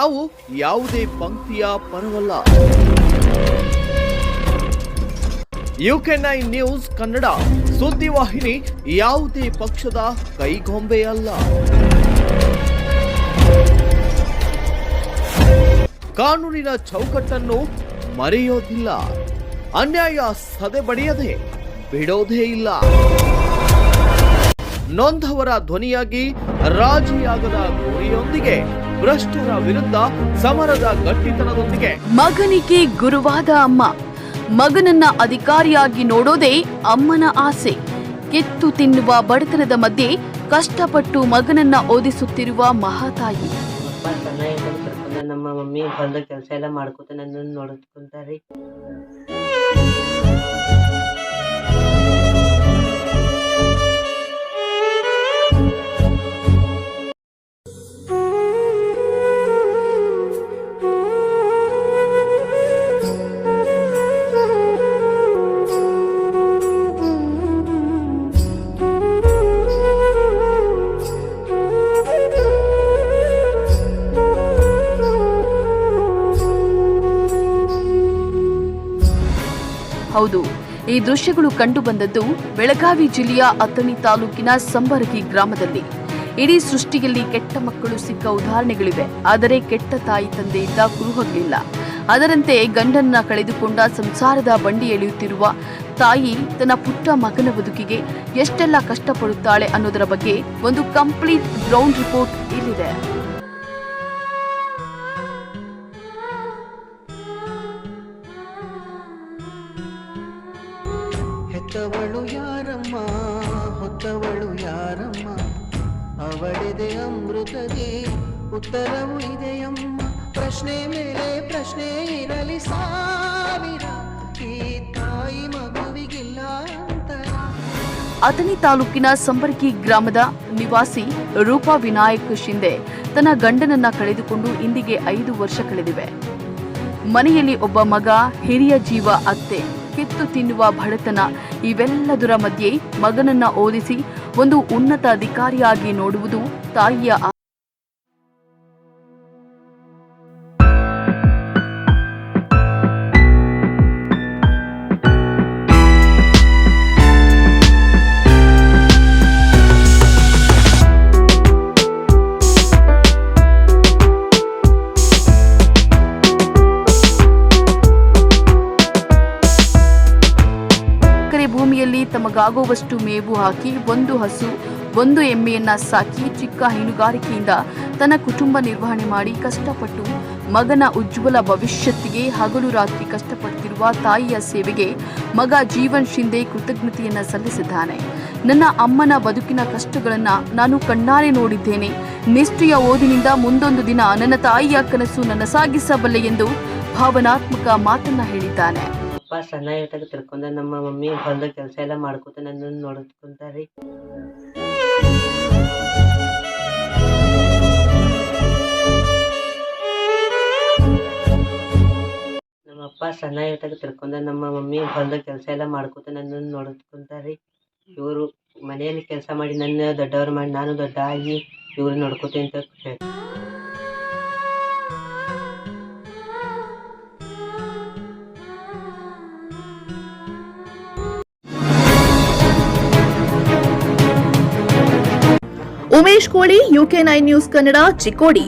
ನಾವು ಯಾವುದೇ ಪಂಕ್ತಿಯ ಪರವಲ್ಲ. U K nine news Kannada ಸುದ್ದಿವಾಹಿನಿ ಯಾವುದೇ ಪಕ್ಷದ ಕೈಗೊಂಬೆಯಲ್ಲ. ಕಾನೂನಿನ ಚೌಕಟ್ಟನ್ನು ಮರೆಯೋದಿಲ್ಲ. ಅನ್ಯಾಯ ಸದೆಬಡಿಯದೆ ಬಿಡೋದೇ ಇಲ್ಲ. ನೊಂದವರ ಧ್ವನಿಯಾಗಿ ರಾಜಿಯಾಗದ ಗುರಿಯೊಂದಿಗೆ ಭ್ರಷ್ಟರ ವಿರುದ್ಧ ಸಮರದ ಗಟ್ಟಿತನದೊಂದಿಗೆ. ಮಗನಿಗೆ ಗುರುವಾದ ಅಮ್ಮ. ಮಗನನ್ನ ಅಧಿಕಾರಿಯಾಗಿ ನೋಡೋದೇ ಅಮ್ಮನ ಆಸೆ. ಕೆತ್ತು ತಿನ್ನುವ ಬಡತನದ ಮಧ್ಯೆ ಕಷ್ಟಪಟ್ಟು ಮಗನನ್ನ ಓದಿಸುತ್ತಿರುವ ಮಹಾತಾಯಿ. ಅಪ್ಪ ಚೆನ್ನಾಗಿ ನಮ್ಮ ಮಮ್ಮಿ ಕೆಲಸ ಎಲ್ಲ ಮಾಡ್ಕೊತ ನನ್ನನ್ನು ನೋಡ್ಕೊಂತಾರ್ರಿ ಹೌದು. ಈ ದೃಶ್ಯಗಳು ಕಂಡುಬಂದದ್ದು ಬೆಳಗಾವಿ ಜಿಲ್ಲೆಯ ಅಥಣಿ ತಾಲೂಕಿನ ಸಂಬರಗಿ ಗ್ರಾಮದಲ್ಲಿ. ಇಡೀ ಸೃಷ್ಟಿಯಲ್ಲಿ ಕೆಟ್ಟ ಮಕ್ಕಳು ಸಿಕ್ಕ ಉದಾಹರಣೆಗಳಿವೆ. ಆದರೆ ಕೆಟ್ಟ ತಾಯಿ ತಂದೆಯಿಂದ ಕುರುಹಗಳಿಲ್ಲ ಅದರಂತೆ ಗಂಡನ್ನ ಕಳೆದುಕೊಂಡ ಸಂಸಾರದ ಬಂಡಿ ಎಳೆಯುತ್ತಿರುವ ತಾಯಿ ತನ್ನ ಪುಟ್ಟ ಮಗನ ಬದುಕಿಗೆ ಎಷ್ಟೆಲ್ಲ ಕಷ್ಟಪಡುತ್ತಾಳೆ ಅನ್ನೋದರ ಬಗ್ಗೆ ಒಂದು ಕಂಪ್ಲೀಟ್ ಗ್ರೌಂಡ್ ರಿಪೋರ್ಟ್ ಇಲ್ಲಿದೆ. ಹೆತ್ತವಳು ಯಾರಮ್ಮ? ಹೊತ್ತವಳು ಯಾರಮ್ಮ? ಅವಳಿದೆ ಅಮೃತದಿ, ಉತ್ತರವು ಇದೆಯಮ್ಮ. ಪ್ರಶ್ನೆ ಮೇಲೆ ಪ್ರಶ್ನೆ ಇರಲಿ ಸಾವಿರ. ಈ ತಾಯಿ ಮಗುವಿಗಿಲ್ಲ ಅಥಣಿ ತಾಲೂಕಿನ ಸಂಬರ್ಗಿ ಗ್ರಾಮದ ನಿವಾಸಿ ರೂಪಾ ವಿನಾಯಕ್ ಶಿಂದೆ ತನ್ನ ಗಂಡನನ್ನ ಕಳೆದುಕೊಂಡು ಇಂದಿಗೆ ಐದು ವರ್ಷ ಕಳೆದಿವೆ. ಮನೆಯಲ್ಲಿ ಒಬ್ಬ ಮಗ, ಹಿರಿಯ ಜೀವ, ಅತ್ತೆ. ಕಿತ್ತು ತಿನ್ನುವ ಬಡತನ ಇವೆಲ್ಲದರ ಮಧ್ಯೆ ಮಗನನ್ನ ಓದಿಸಿ ಒಂದು ಉನ್ನತ ಅಧಿಕಾರಿಯಾಗಿ ನೋಡುವುದು ತಾಯಿಯ ತಮಗಾಗುವಷ್ಟು ಮೇವು ಹಾಕಿ ಒಂದು ಹಸು, ಒಂದು ಎಮ್ಮೆಯನ್ನ ಸಾಕಿ ಚಿಕ್ಕ ಹೈನುಗಾರಿಕೆಯಿಂದ ತನ್ನ ಕುಟುಂಬ ನಿರ್ವಹಣೆ ಮಾಡಿ ಕಷ್ಟಪಟ್ಟು ಮಗನ ಉಜ್ವಲ ಭವಿಷ್ಯತ್ತಿಗೆ ಹಗಲು ರಾತ್ರಿ ಕಷ್ಟಪಡ್ತಿರುವ ತಾಯಿಯ ಸೇವೆಗೆ ಮಗ ಜೀವನ್ ಶಿಂದೆ ಕೃತಜ್ಞತೆಯನ್ನ ಸಲ್ಲಿಸಿದ್ದಾನೆ. ನನ್ನ ಅಮ್ಮನ ಬದುಕಿನ ಕಷ್ಟಗಳನ್ನ ನಾನು ಕಣ್ಣಾರೆ ನೋಡಿದ್ದೇನೆ. ನಿಷ್ಠೆಯ ಓದಿನಿಂದ ಮುಂದೊಂದು ದಿನ ನನ್ನ ತಾಯಿಯ ಕನಸು ನನ್ನ ಸಾಗಿಸಬಲ್ಲೆ ಎಂದು ಭಾವನಾತ್ಮಕ ಮಾತನ್ನ ಹೇಳಿದ್ದಾನೆ. ಅಪ್ಪ ಸಣ್ಣಾಗಿಟ್ಟಾಗ ತಿಳ್ಕೊಂಡ ನಮ್ಮ ಮಮ್ಮಿ ಹೊಲ್ದ ಕೆಲಸ ಎಲ್ಲ ಮಾಡ್ಕೋತ ನನ್ನನ್ನು ನೋಡ್ಕೊಂತಾರ್ರಿ ನಮ್ಮ ಅಪ್ಪ ಸಣ್ಣ ಇರ್ತಾಗ ತಿಳ್ಕೊಂಡ ನಮ್ಮ ಮಮ್ಮಿ ಹೊಲ್ದ ಕೆಲಸ ಎಲ್ಲ ಮಾಡ್ಕೊತ ನನ್ನನ್ನು ನೋಡ್ಕೊಂತಾರ್ರಿ ಇವರು ಮನೆಯಲ್ಲಿ ಕೆಲಸ ಮಾಡಿ ನನ್ನ ದೊಡ್ಡವ್ರು ಮಾಡಿ ನಾನು ದೊಡ್ಡ ಆಗಿ ಇವ್ರು ನೋಡ್ಕೋತೀನಿ ಅಂತ ಹೇಳ್ತಾರೆ. Umesh Koli UK nine news Kannada Chikkodi.